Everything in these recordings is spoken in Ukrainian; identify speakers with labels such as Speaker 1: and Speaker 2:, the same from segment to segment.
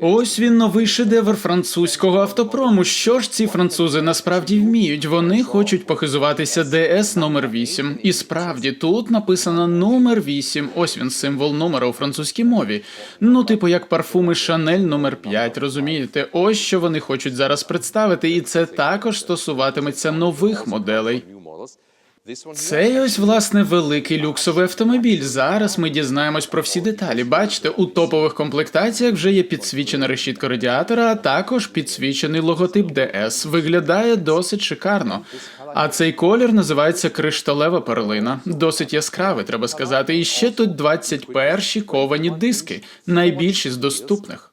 Speaker 1: Ось він новий шедевр французького автопрому. Що ж ці французи насправді вміють? Вони хочуть похизуватися ДС номер 8. І справді тут написано номер 8. Ось він символ номера у французькій мові. Ну, типу, як парфуми Шанель номер 5, розумієте? Ось що вони хочуть зараз представити, і це також стосуватиметься нових моделей. Цей ось власне великий люксовий автомобіль. Зараз ми дізнаємось про всі деталі. Бачите, у топових комплектаціях вже є підсвічена решітка радіатора, а також підсвічений логотип DS. Виглядає досить шикарно. А цей колір називається кришталева перлина. Досить яскравий, треба сказати. І ще тут 21 ковані диски, найбільші з доступних.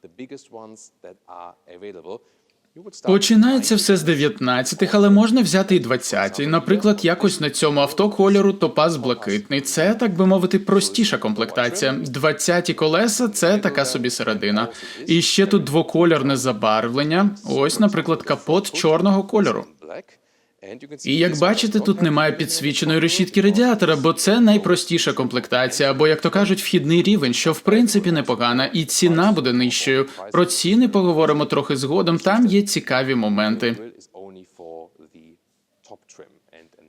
Speaker 1: Починається все з 19-х, але можна взяти і 20-ті. Наприклад, якось на цьому авто кольору топаз блакитний. Це, так би мовити, простіша комплектація. 20-ті колеса це така собі середина. І ще тут двокольорне забарвлення. Ось, наприклад, капот чорного кольору. І як бачите, тут немає підсвіченої решітки радіатора, бо це найпростіша комплектація, або як то кажуть, вхідний рівень, що в принципі непогана, і ціна буде нижчою. Про ціни поговоримо трохи згодом. Там є цікаві моменти.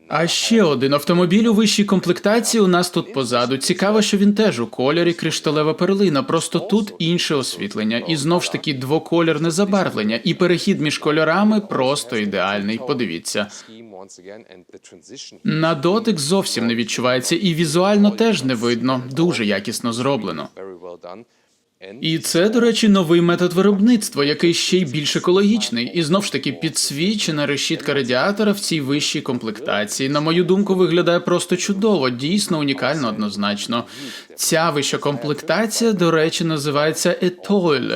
Speaker 1: А ще один автомобіль у вищій комплектації у нас тут позаду. Цікаво, що він теж у кольорі кришталева перлина. Просто тут інше освітлення, і знов ж таки двокольорне забарвлення, і перехід між кольорами просто ідеальний. Подивіться. На дотик зовсім не відчувається, і візуально теж не видно. Дуже якісно зроблено. І це, до речі, новий метод виробництва, який ще й більш екологічний, і знов ж таки підсвічена решітка радіатора в цій вищій комплектації. На мою думку, виглядає просто чудово, дійсно унікально однозначно. Ця вища комплектація, до речі, називається Етоль.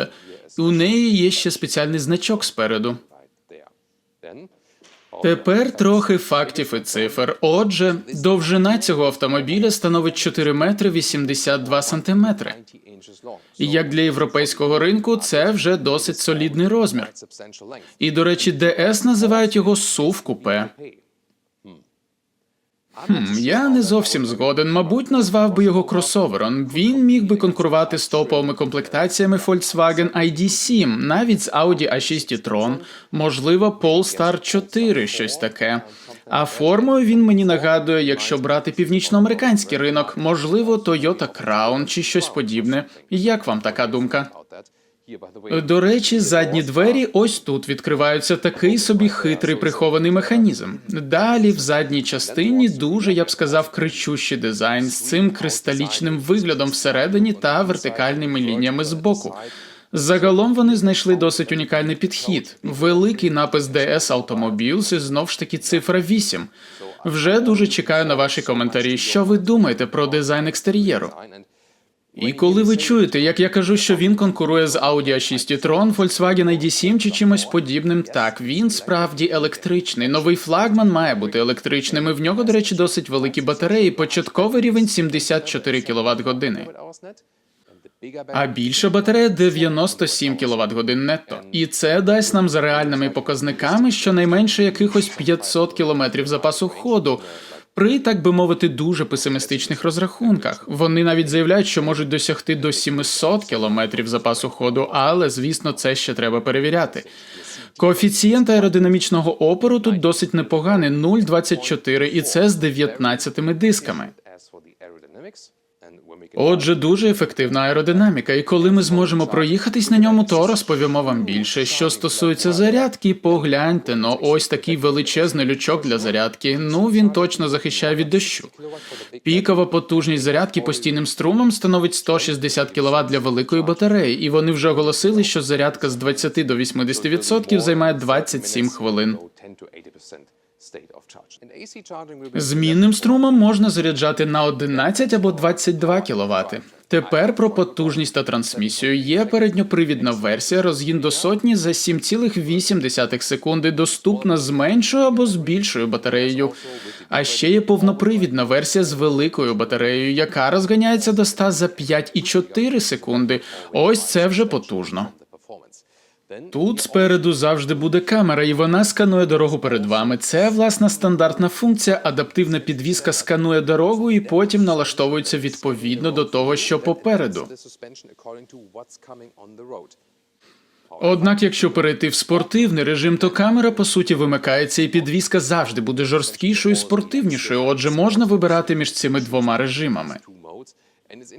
Speaker 1: У неї є ще спеціальний значок спереду. Тепер трохи фактів і цифр. Отже, довжина цього автомобіля становить 4 метри 82 сантиметри. І як для європейського ринку, це вже досить солідний розмір. І, до речі, ДС називають його сув купе. Хм, я не зовсім згоден. Мабуть, назвав би його кросовером. Він міг би конкурувати з топовими комплектаціями Volkswagen ID7, навіть з Audi A6 e-tron, можливо, Polestar 4, щось таке. А формою він мені нагадує, якщо брати північноамериканський ринок, можливо, Toyota Crown чи щось подібне. Як вам така думка? До речі, задні двері ось тут відкриваються такий собі хитрий прихований механізм. Далі в задній частині дуже, я б сказав, кричущий дизайн з цим кристалічним виглядом всередині та вертикальними лініями збоку. Загалом вони знайшли досить унікальний підхід. Великий напис DS Automobiles і знов ж таки цифра 8. Вже дуже чекаю на ваші коментарі. Що ви думаєте про дизайн екстер'єру? І коли ви чуєте, як я кажу, що він конкурує з Audi A6 e-tron, Volkswagen ID7 чи чимось подібним, так він справді електричний. Новий флагман має бути електричним. і В нього, до речі, досить великі батареї. Початковий рівень 74 кВт години. А більша батарея 97 кВт годин нетто. І це дасть нам за реальними показниками щонайменше якихось 500 км запасу ходу. При так би мовити дуже песимістичних розрахунках. Вони навіть заявляють, що можуть досягти до 700 кілометрів запасу ходу, але звісно, це ще треба перевіряти. Коефіцієнт аеродинамічного опору тут досить непоганий 0,24, і це з 19 дисками. Отже, дуже ефективна аеродинаміка, і коли ми зможемо проїхатись на ньому, то розповімо вам більше. Що стосується зарядки, погляньте, ну ось такий величезний лючок для зарядки. Ну він точно захищає від дощу. Пікова потужність зарядки постійним струмом становить 160 кВт для великої батареї, і вони вже оголосили, що зарядка з 20 до 80% займає 27 хвилин. Змінним струмом можна заряджати на 11 або 22 кВт. Тепер про потужність та трансмісію. Є передньопривідна версія, розгін до сотні за 7,8 секунди, доступна з меншою або з більшою батареєю. А ще є повнопривідна версія з великою батареєю, яка розганяється до 100 за 5,4 секунди. Ось це вже потужно. Тут спереду завжди буде камера, і вона сканує дорогу перед вами. Це власна стандартна функція. Адаптивна підвіска сканує дорогу і потім налаштовується відповідно до того, що попереду. Однак, якщо перейти в спортивний режим, то камера по суті вимикається, і підвізка завжди буде жорсткішою, і спортивнішою. Отже, можна вибирати між цими двома режимами.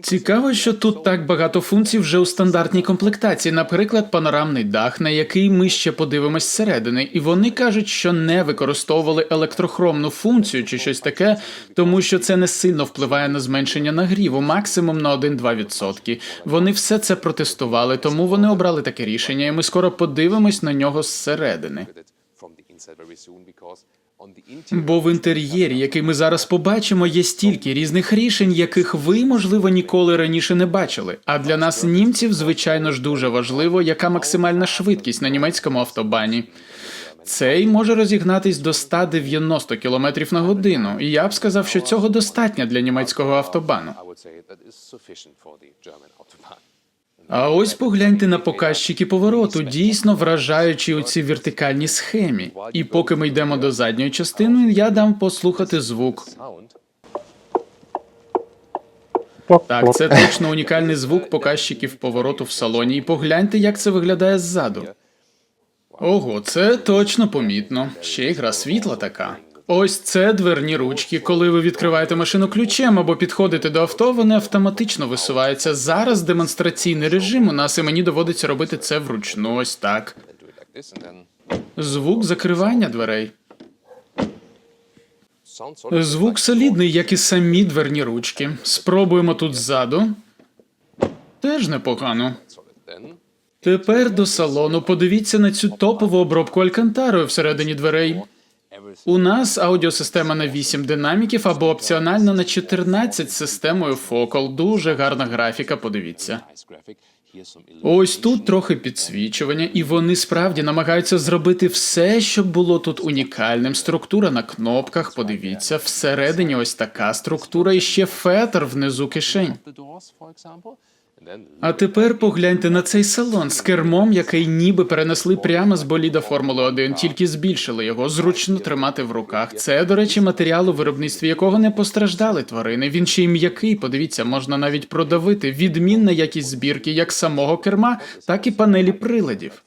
Speaker 1: Цікаво, що тут так багато функцій вже у стандартній комплектації, наприклад, панорамний дах, на який ми ще подивимось зсередини, і вони кажуть, що не використовували електрохромну функцію чи щось таке, тому що це не сильно впливає на зменшення нагріву, максимум на 1-2%. Вони все це протестували, тому вони обрали таке рішення, і ми скоро подивимось на нього зсередини. Бо в інтер'єрі, який ми зараз побачимо, є стільки різних рішень, яких ви, можливо, ніколи раніше не бачили. А для нас, німців, звичайно ж, дуже важливо, яка максимальна швидкість на німецькому автобані. Цей може розігнатись до 190 км на годину, і я б сказав, що цього достатньо для німецького автобану. А ось погляньте на показчики повороту, дійсно вражаючі у цій вертикальній схемі. І поки ми йдемо до задньої частини, я дам послухати звук. Так, це точно унікальний звук показчиків повороту в салоні. І погляньте, як це виглядає ззаду. Ого, це точно помітно. Ще й гра світла така. Ось це дверні ручки. Коли ви відкриваєте машину ключем або підходите до авто, вони автоматично висуваються. Зараз демонстраційний режим у нас, і мені доводиться робити це вручну. Ось так. Звук закривання дверей. Звук солідний, як і самі дверні ручки. Спробуємо тут ззаду. Теж непогано. Тепер до салону. Подивіться на цю топову обробку алькантарою всередині дверей. У нас аудіосистема на 8 динаміків або опціонально на 14 з системою Focal. Дуже гарна графіка. Подивіться. Ось тут трохи підсвічування, і вони справді намагаються зробити все, щоб було тут унікальним. Структура на кнопках. Подивіться, всередині ось така структура, і ще фетр внизу кишень. А тепер погляньте на цей салон з кермом, який ніби перенесли прямо з боліда Формули 1, тільки збільшили його, зручно тримати в руках. Це, до речі, матеріал у виробництві якого не постраждали тварини. Він ще й м'який. Подивіться, можна навіть продавити. Відмінна якість збірки як самого керма, так і панелі приладів.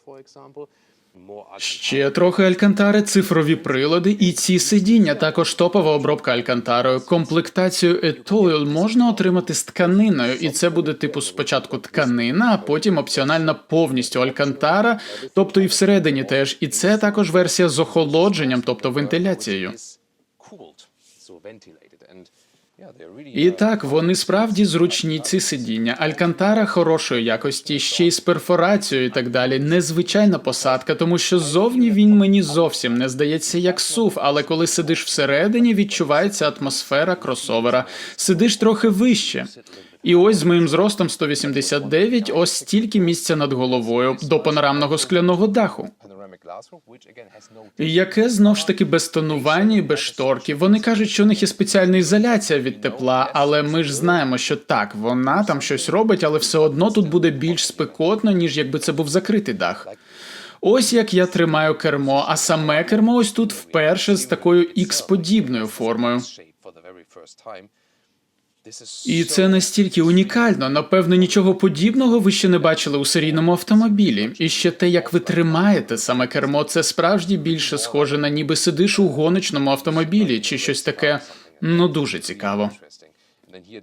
Speaker 1: Ще трохи алькантари, цифрові прилади і ці сидіння. Також топова обробка алькантарою. Комплектацію Etoil можна отримати з тканиною, і це буде типу спочатку тканина, а потім опціональна повністю алькантара, тобто і всередині теж. І це також версія з охолодженням, тобто вентиляцією. І так, вони справді зручні ці сидіння. Алькантара хорошої якості, ще й з перфорацією і так далі. Незвичайна посадка, тому що зовні він мені зовсім не здається як сув, але коли сидиш всередині, відчувається атмосфера кросовера. Сидиш трохи вище. І ось з моїм зростом 189, ось стільки місця над головою до панорамного скляного даху. Яке знов ж таки без тонування і без шторки. Вони кажуть, що у них є спеціальна ізоляція від тепла, але ми ж знаємо, що так, вона там щось робить, але все одно тут буде більш спекотно, ніж якби це був закритий дах. Ось як я тримаю кермо, а саме кермо ось тут вперше з такою ікс-подібною формою. І це настільки унікально. Напевно, нічого подібного ви ще не бачили у серійному автомобілі. І ще те, як ви тримаєте саме кермо, це справді більше схоже на ніби сидиш у гоночному автомобілі чи щось таке. Ну дуже цікаво.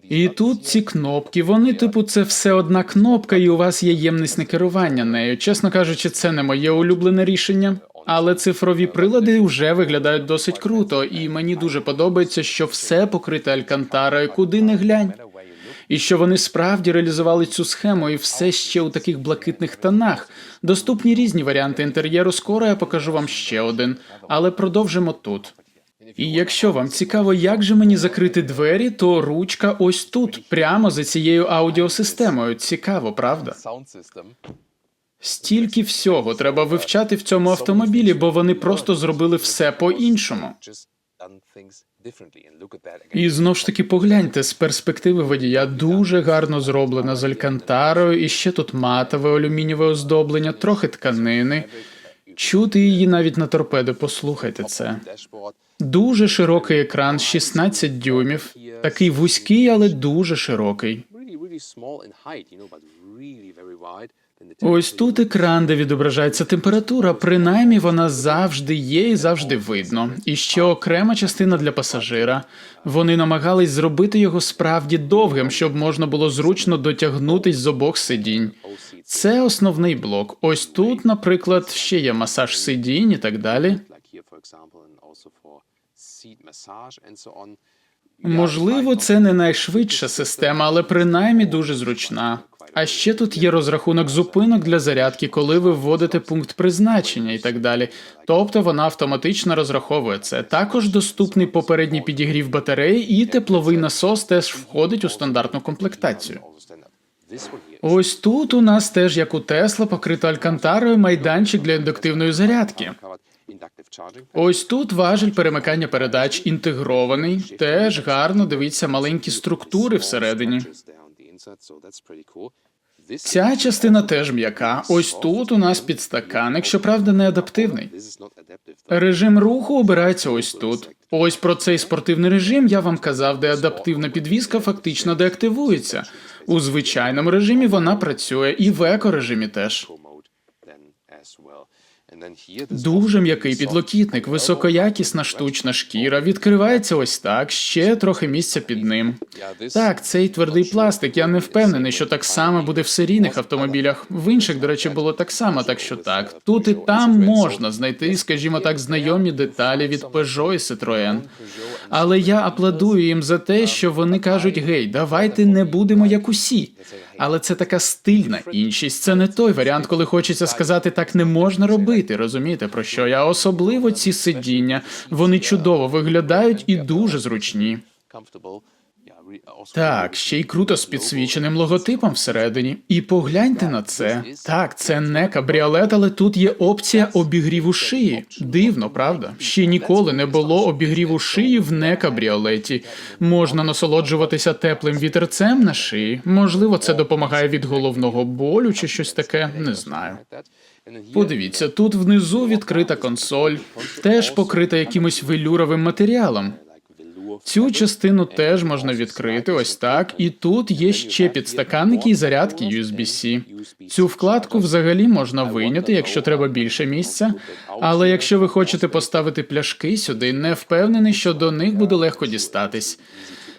Speaker 1: І тут ці кнопки, вони, типу, це все одна кнопка, і у вас є ємнісне керування нею. Чесно кажучи, це не моє улюблене рішення. Але цифрові прилади вже виглядають досить круто, і мені дуже подобається, що все покрите алькантарою, куди не глянь. І що вони справді реалізували цю схему, і все ще у таких блакитних тонах. Доступні різні варіанти інтер'єру. Скоро я покажу вам ще один, але продовжимо тут. І якщо вам цікаво, як же мені закрити двері, то ручка ось тут, прямо за цією аудіосистемою. Цікаво, правда? Стільки всього треба вивчати в цьому автомобілі, бо вони просто зробили все по-іншому. І знов ж таки погляньте з перспективи водія дуже гарно зроблена з алькантарою, і ще тут матове алюмінієве оздоблення, трохи тканини. Чути її навіть на торпеди. Послухайте це. Дуже широкий екран, 16 дюймів, такий вузький, але дуже широкий. Ось тут екран, де відображається температура, принаймні вона завжди є і завжди видно. І ще окрема частина для пасажира. Вони намагались зробити його справді довгим, щоб можна було зручно дотягнутись з обох сидінь. Це основний блок. Ось тут, наприклад, ще є масаж сидінь і так далі. Можливо, це не найшвидша система, але принаймні дуже зручна. А ще тут є розрахунок зупинок для зарядки, коли ви вводите пункт призначення і так далі. Тобто вона автоматично розраховує це. Також доступний попередній підігрів батареї, і тепловий насос теж входить у стандартну комплектацію. Ось тут у нас теж, як у Тесла, покрито алькантарою майданчик для індуктивної зарядки. Ось тут важель перемикання передач інтегрований. Теж гарно дивіться маленькі структури всередині. Ця частина теж м'яка. Ось тут у нас підстаканник, щоправда, не адаптивний. Режим руху обирається ось тут. Ось про цей спортивний режим я вам казав, де адаптивна підвізка фактично деактивується. У звичайному режимі вона працює, і в екорежимі теж. Дуже м'який підлокітник, високоякісна штучна шкіра. Відкривається ось так, ще трохи місця під ним. Так, цей твердий пластик. Я не впевнений, що так само буде в серійних автомобілях. В інших, до речі, було так само, так що так. Тут і там можна знайти, скажімо так, знайомі деталі від Peugeot і Citroën. Але я аплодую їм за те, що вони кажуть: гей, давайте не будемо як усі. Але це така стильна іншість. Це не той варіант, коли хочеться сказати, так не можна робити. Розумієте про що я? Особливо ці сидіння. Вони чудово виглядають і дуже зручні. Так, ще й круто з підсвіченим логотипом всередині. І погляньте на це. Так, це не кабріолет, але тут є опція обігріву шиї. Дивно, правда? Ще ніколи не було обігріву шиї в не кабріолеті. Можна насолоджуватися теплим вітерцем на шиї. Можливо, це допомагає від головного болю чи щось таке. Не знаю. Подивіться, тут внизу відкрита консоль, теж покрита якимось велюровим матеріалом. Цю частину теж можна відкрити ось так, і тут є ще підстаканники і зарядки USB-C. Цю вкладку взагалі можна вийняти, якщо треба більше місця. Але якщо ви хочете поставити пляшки сюди, не впевнений, що до них буде легко дістатись.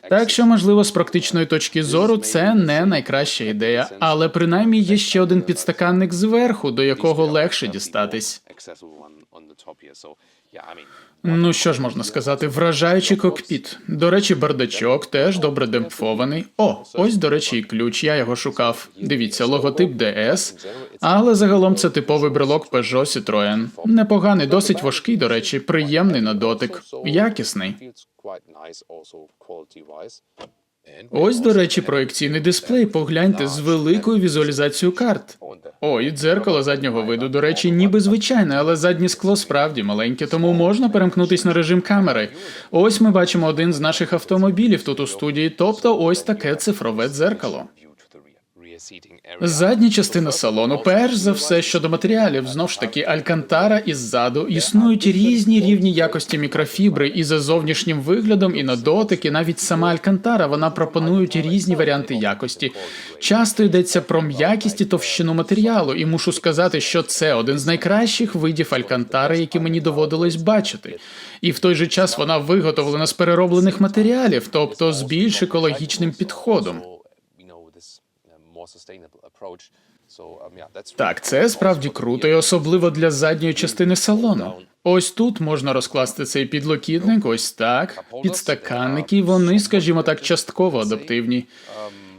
Speaker 1: Так що, можливо, з практичної точки зору це не найкраща ідея, але принаймні є ще один підстаканник зверху, до якого легше дістатись. Ну що ж можна сказати, вражаючий кокпіт. До речі, бардачок теж добре демпфований. О, ось до речі, і ключ. Я його шукав. Дивіться, логотип DS, але загалом це типовий брелок Peugeot Citroën. Непоганий, досить важкий, до речі, приємний на дотик, якісний. Ось, до речі, проекційний дисплей. Погляньте з великою візуалізацією карт. О, і дзеркало заднього виду. До речі, ніби звичайне, але заднє скло справді маленьке, тому можна перемкнутись на режим камери. Ось ми бачимо один з наших автомобілів тут у студії, тобто ось таке цифрове дзеркало. Задня частина салону, перш за все щодо матеріалів, знов ж таки алькантара і ззаду існують різні рівні якості мікрофібри і за зовнішнім виглядом, і на дотик, і навіть сама алькантара вона пропонують різні варіанти якості. Часто йдеться про м'якість і товщину матеріалу, і мушу сказати, що це один з найкращих видів алькантари, які мені доводилось бачити. І в той же час вона виготовлена з перероблених матеріалів, тобто з більш екологічним підходом. Так, це справді круто, і особливо для задньої частини салону. Ось тут можна розкласти цей підлокітник, ось так. Підстаканники, вони, скажімо так, частково адаптивні.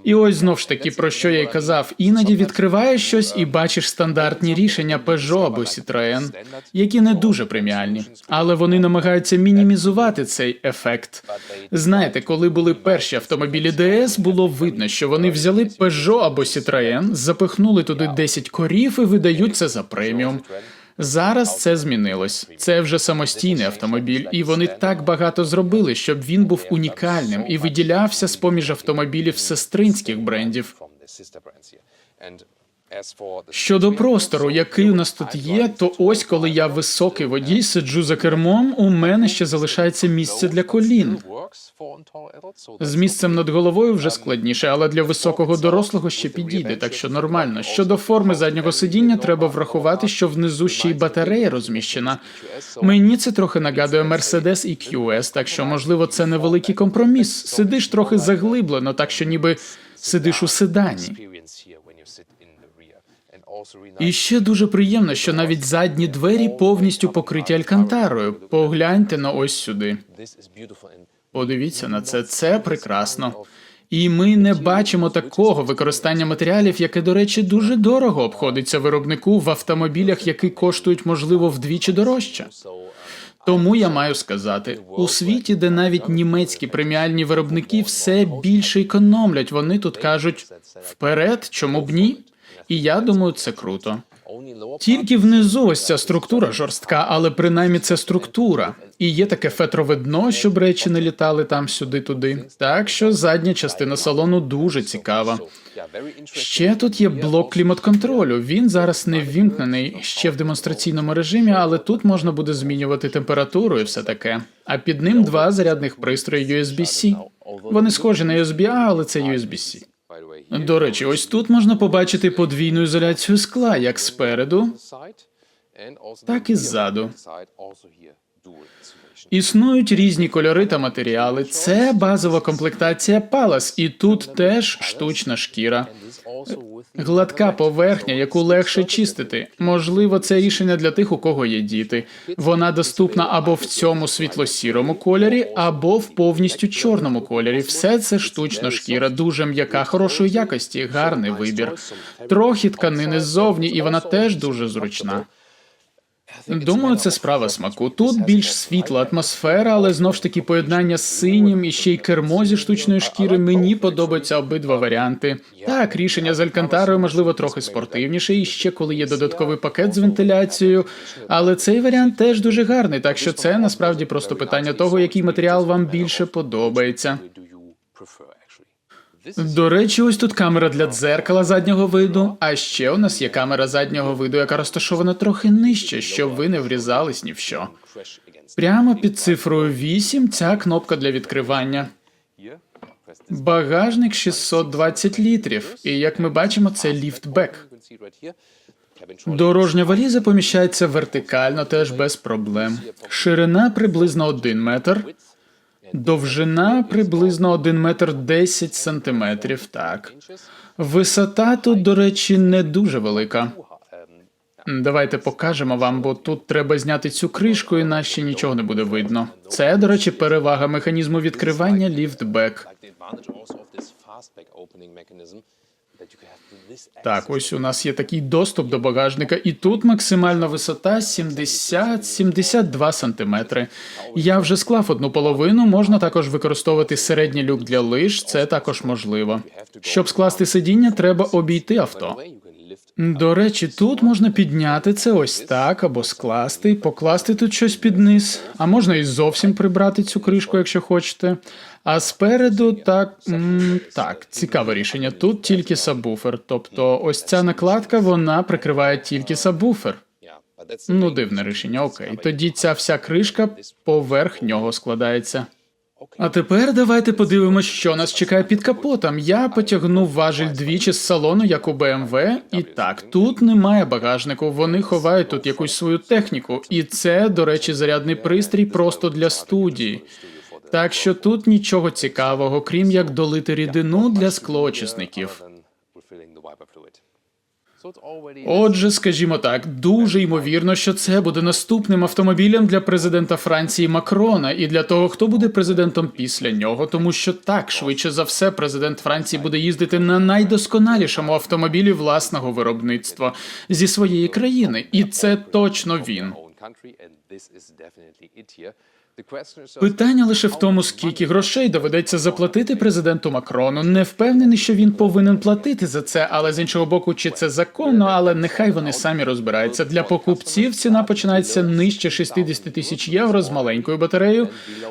Speaker 1: І ось знов ж таки, про що я й казав, іноді відкриваєш щось і бачиш стандартні рішення Peugeot або Citroën, які не дуже преміальні, але вони намагаються мінімізувати цей ефект. Знаєте, коли були перші автомобілі DS, було видно, що вони взяли Peugeot або Citroën, запихнули туди 10 корів і видають це за преміум. Зараз це змінилось. Це вже самостійний автомобіль, і вони так багато зробили, щоб він був унікальним і виділявся з поміж автомобілів сестринських брендів. Щодо простору, який у нас тут є, то ось коли я високий водій сиджу за кермом, у мене ще залишається місце для колін. З місцем над головою вже складніше, але для високого дорослого ще підійде, так що нормально. Щодо форми заднього сидіння, треба врахувати, що внизу ще й батарея розміщена. Мені це трохи нагадує Mercedes і QS, так що можливо це невеликий компроміс. Сидиш трохи заглиблено, так що ніби сидиш у седані. І ще дуже приємно, що навіть задні двері повністю покриті алькантарою. Погляньте на ось сюди. Подивіться на це, це прекрасно. І ми не бачимо такого використання матеріалів, яке, до речі, дуже дорого обходиться виробнику в автомобілях, які коштують, можливо, вдвічі дорожче. Тому я маю сказати, у світі, де навіть німецькі преміальні виробники все більше економлять, вони тут кажуть вперед, чому б ні? І я думаю, це круто. Тільки внизу ось ця структура жорстка, але принаймні це структура. І є таке фетрове дно, щоб речі не літали там сюди-туди. Так що задня частина салону дуже цікава. Ще тут є блок клімат-контролю. Він зараз не ввімкнений ще в демонстраційному режимі, але тут можна буде змінювати температуру і все таке. А під ним два зарядних пристрої USB-C. Вони схожі на USB-A, але це USB-C. До речі, ось тут можна побачити подвійну ізоляцію скла, як спереду, так і ззаду. Існують різні кольори та матеріали. Це базова комплектація Palace, і тут теж штучна шкіра. Гладка поверхня, яку легше чистити. Можливо, це рішення для тих, у кого є діти. Вона доступна або в цьому світло-сірому кольорі, або в повністю чорному кольорі. Все це штучна шкіра, дуже м'яка, хорошої якості, гарний вибір. Трохи тканини ззовні, і вона теж дуже зручна. Думаю, це справа смаку. Тут більш світла атмосфера, але знов ж таки поєднання з синім і ще й кермо зі штучної шкіри. Мені подобаються обидва варіанти. Так, рішення з алькантарою можливо трохи спортивніше, і ще коли є додатковий пакет з вентиляцією. Але цей варіант теж дуже гарний, так що це насправді просто питання того, який матеріал вам більше подобається. До речі, ось тут камера для дзеркала заднього виду. А ще у нас є камера заднього виду, яка розташована трохи нижче, щоб ви не врізались ні в що. Прямо під цифрою 8 ця кнопка для відкривання. Багажник 620 літрів, і як ми бачимо, це ліфтбек. Дорожня валіза поміщається вертикально, теж без проблем. Ширина приблизно 1 метр, довжина приблизно 1 метр 10 сантиметрів. Так. Висота тут, до речі, не дуже велика. Давайте покажемо вам, бо тут треба зняти цю кришку, інакше нічого не буде видно. Це, до речі, перевага механізму відкривання ліфтбек. Так, ось у нас є такий доступ до багажника, і тут максимальна висота 70-72 сантиметри. Я вже склав одну половину. Можна також використовувати середній люк для лиж. Це також можливо. Щоб скласти сидіння, треба обійти авто. До речі, тут можна підняти це ось так або скласти, покласти тут щось під низ, а можна і зовсім прибрати цю кришку, якщо хочете. А спереду так, м, так, цікаве рішення. Тут тільки сабвуфер. Тобто, ось ця накладка вона прикриває тільки сабвуфер. Ну, дивне рішення. Окей. Тоді ця вся кришка поверх нього складається. А тепер давайте подивимось, що нас чекає під капотом. Я потягнув важіль двічі з салону, як у BMW, і так, тут немає багажнику. Вони ховають тут якусь свою техніку, і це, до речі, зарядний пристрій просто для студії. Так що тут нічого цікавого, крім як долити рідину для склоочисників. Отже, скажімо так, дуже ймовірно, що це буде наступним автомобілем для президента Франції Макрона і для того, хто буде президентом після нього, тому що так швидше за все президент Франції буде їздити на найдосконалішому автомобілі власного виробництва зі своєї країни, і це точно він. Питання лише в тому, скільки грошей доведеться заплатити президенту Макрону. Не впевнений, що він повинен платити за це, але з іншого боку, чи це законно, але нехай вони самі розбираються. Для покупців ціна починається нижче 60 тисяч євро з маленькою батареєю,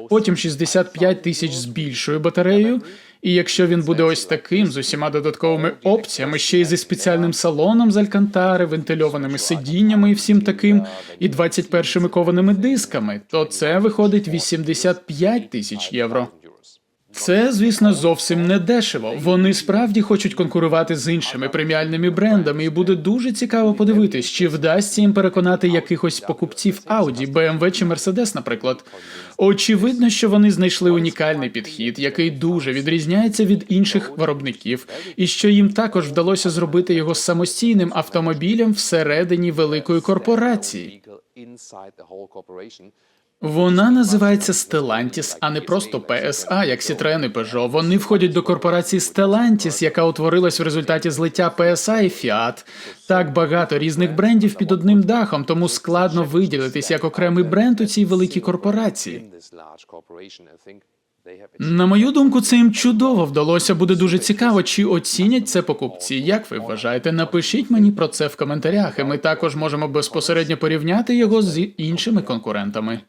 Speaker 1: потім 65 тисяч з більшою батареєю. І якщо він буде ось таким з усіма додатковими опціями, ще й зі спеціальним салоном з алькантари, вентильованими сидіннями і всім таким, і 21 кованими дисками, то це виходить 85 тисяч євро. Це, звісно, зовсім не дешево. Вони справді хочуть конкурувати з іншими преміальними брендами, і буде дуже цікаво подивитись, чи вдасться їм переконати якихось покупців Audi, BMW чи Mercedes, наприклад. Очевидно, що вони знайшли унікальний підхід, який дуже відрізняється від інших виробників, і що їм також вдалося зробити його самостійним автомобілем всередині великої корпорації. Вона називається Stellantis, а не просто PSA, як Citroen і Peugeot. Вони входять до корпорації Stellantis, яка утворилась в результаті злиття PSA і Fiat. Так багато різних брендів під одним дахом, тому складно виділитись як окремий бренд у цій великій корпорації. На мою думку, це їм чудово вдалося. Буде дуже цікаво, чи оцінять це покупці. Як ви вважаєте? Напишіть мені про це в коментарях, і ми також можемо безпосередньо порівняти його з іншими конкурентами.